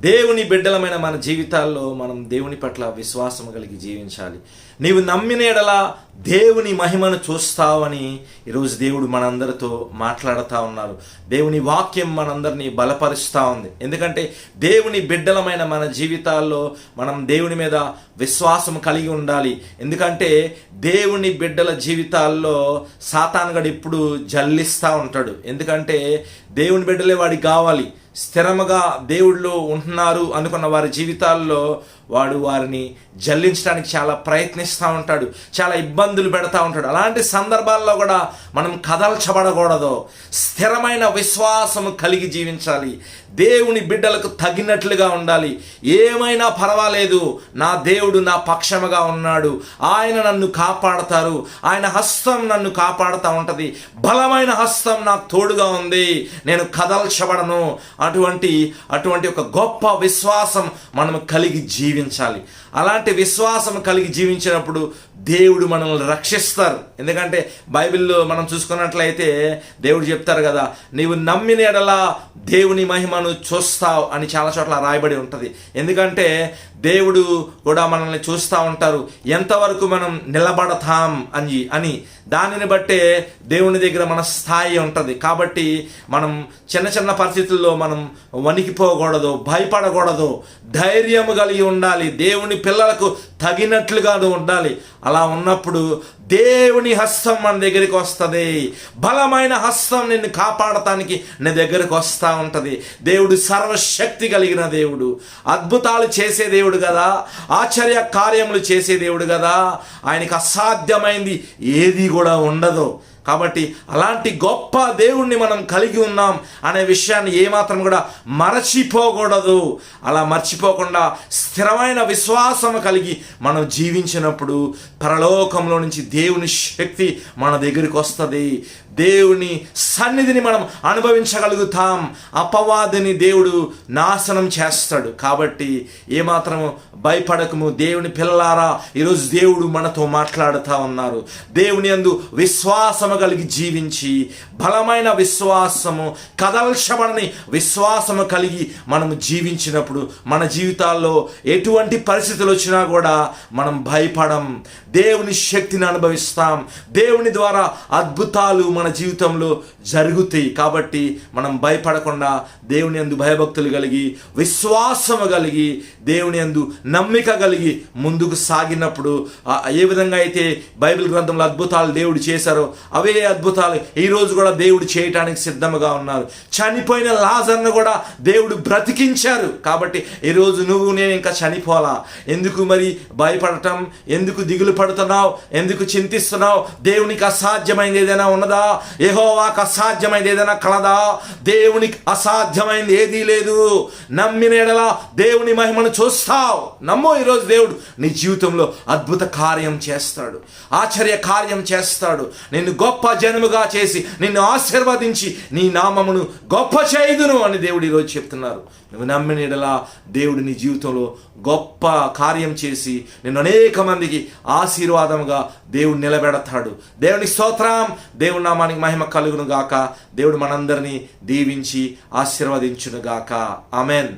దేవుని బిడ్డలమైన మన జీవితాల్లో మనం దేవుని పట్ల విశ్వాసం కలిగి జీవించాలి. నీవు నమ్మిన ఎడలా దేవుని మహిమను చూస్తావని ఈరోజు దేవుడు మనందరితో మాట్లాడుతూ ఉన్నారు. దేవుని వాక్యం మనందరినీ బలపరుస్తూ ఉంది. ఎందుకంటే దేవుని బిడ్డలమైన మన జీవితాల్లో మనం దేవుని మీద విశ్వాసం కలిగి ఉండాలి. ఎందుకంటే దేవుని బిడ్డల జీవితాల్లో సాతానుగడు ఇప్పుడు జల్లిస్తూ ఉంటాడు. ఎందుకంటే దేవుని బిడ్డలే వాడికి కావాలి. స్థిరముగా దేవుళ్ళు ఉంటున్నారు అనుకున్న వారి జీవితాల్లో వాడు వారిని జల్లించడానికి చాలా ప్రయత్నిస్తూ ఉంటాడు చాలా ఇబ్బందులు పెడతా ఉంటాడు. అలాంటి సందర్భాల్లో కూడా మనం కదల్చబడకూడదు. స్థిరమైన విశ్వాసం కలిగి జీవించాలి. దేవుని బిడ్డలకు తగినట్లుగా ఉండాలి. ఏమైనా పర్వాలేదు నా దేవుడు నా పక్షముగా ఉన్నాడు. ఆయన నన్ను కాపాడతారు. ఆయన హస్తం నన్ను కాపాడుతూ ఉంటుంది. బలమైన హస్తం నాకు తోడుగా ఉంది. నేను కదల్చబడను అటువంటి అటువంటి ఒక గొప్ప విశ్వాసం మనం కలిగి జీవించాలి. అలాంటి విశ్వాసం కలిగి జీవించినప్పుడు దేవుడు మనల్ని రక్షిస్తారు. ఎందుకంటే బైబిల్లో మనం చూసుకున్నట్లయితే దేవుడు చెప్తారు కదా నీవు నమ్మిన ఎడలా దేవుని మహిమను చూస్తావు అని చాలా చోట్ల రాయబడి ఉంటుంది. ఎందుకంటే దేవుడు కూడా మనల్ని చూస్తూ ఉంటారు. ఎంతవరకు మనం నిలబడతాం అని అని. దానిని బట్టే దేవుని దగ్గర మన స్థాయి ఉంటుంది. కాబట్టి మనం చిన్న చిన్న పరిస్థితుల్లో మనం వణికిపోకూడదు భయపడకూడదు. ధైర్యం కలిగి ఉండాలి. దేవుని పిల్లలకు తగినట్లుగా ఉండాలి. అలా ఉన్నప్పుడు దేవుని హస్తం మన దగ్గరికి వస్తుంది. బలమైన హస్తం నిన్ను కాపాడటానికి నీ దగ్గరికి వస్తూ ఉంటుంది. దేవుడు సర్వశక్తి కలిగిన దేవుడు. అద్భుతాలు చేసే దేవుడు కదా. ఆశ్చర్య కార్యములు చేసే దేవుడు కదా. ఆయనకి అసాధ్యమైంది ఏది కూడా ఉండదు. కాబట్టి అలాంటి గొప్ప దేవుణ్ణి మనం కలిగి ఉన్నాం అనే విషయాన్ని ఏమాత్రం కూడా మరచిపోకూడదు. అలా మర్చిపోకుండా స్థిరమైన విశ్వాసం కలిగి మనం జీవించినప్పుడు పరలోకంలో నుంచి దేవుని శక్తి మన దగ్గరికి వస్తుంది. దేవుని సన్నిధిని మనం అనుభవించగలుగుతాం. అపవాదిని దేవుడు నాశనం చేస్తాడు. కాబట్టి ఏమాత్రం భయపడకము. దేవుని పిల్లలారా ఈరోజు దేవుడు మనతో మాట్లాడుతూ ఉన్నారు. దేవుని అందు విశ్వాసము కలిగి జీవించి బలమైన విశ్వాసము కదల్చబడని విశ్వాసము కలిగి మనము జీవించినప్పుడు మన జీవితాల్లో ఎటువంటి పరిస్థితులు వచ్చినా కూడా మనం భయపడం దేవుని శక్తిని అనుభవిస్తాం. దేవుని ద్వారా అద్భుతాలు మన జీవితంలో జరుగుతాయి. కాబట్టి మనం భయపడకుండా దేవుని అందు భయభక్తులు కలిగి విశ్వాసము కలిగి దేవుని అందు నమ్మిక కలిగి ముందుకు సాగినప్పుడు ఏ విధంగా అయితే బైబిల్ గ్రంథంలో అద్భుతాలు దేవుడు చేశారో అవే అద్భుతాలు ఈ రోజు కూడా దేవుడు చేయటానికి సిద్ధముగా ఉన్నారు. చనిపోయిన లాజర్ను కూడా దేవుడు బ్రతికించారు. కాబట్టి ఈరోజు నువ్వు నేను ఇంకా చనిపోలా ఎందుకు మరి భయపడటం? ఎందుకు దిగులు పడుతున్నావు? ఎందుకు చింతిస్తున్నావు? దేవునికి అసాధ్యమైనది ఏదైనా ఉన్నదా? యహోవాకు అసాధ్యమైనది ఏదైనా కలదా? దేవునికి అసాధ్యమైనది ఏదీ లేదు. నమ్మిన ఎడల దేవుని మహిమను చూస్తావు. నమ్మో ఈరోజు దేవుడు నీ జీవితంలో అద్భుత కార్యం చేస్తాడు. ఆశ్చర్య కార్యం చేస్తాడు. నిన్ను గొప్ప జనముగా చేసి నిన్ను ఆశీర్వదించి నీ నామమును గొప్ప చేయుదును అని దేవుడు ఈరోజు చెప్తున్నారు. నువ్వు నమ్మిన ఎడల దేవుడు నీ జీవితంలో గొప్ప కార్యం చేసి నిన్ను అనేక మందికి ఆశీర్వాదముగా దేవుడు నిలబెడతాడు. దేవుని స్తోత్రం దేవుని నామానికి మహిమ కలుగును గాక దేవుడు మనందరినీ దీవించి ఆశీర్వదించును గాక అమెన్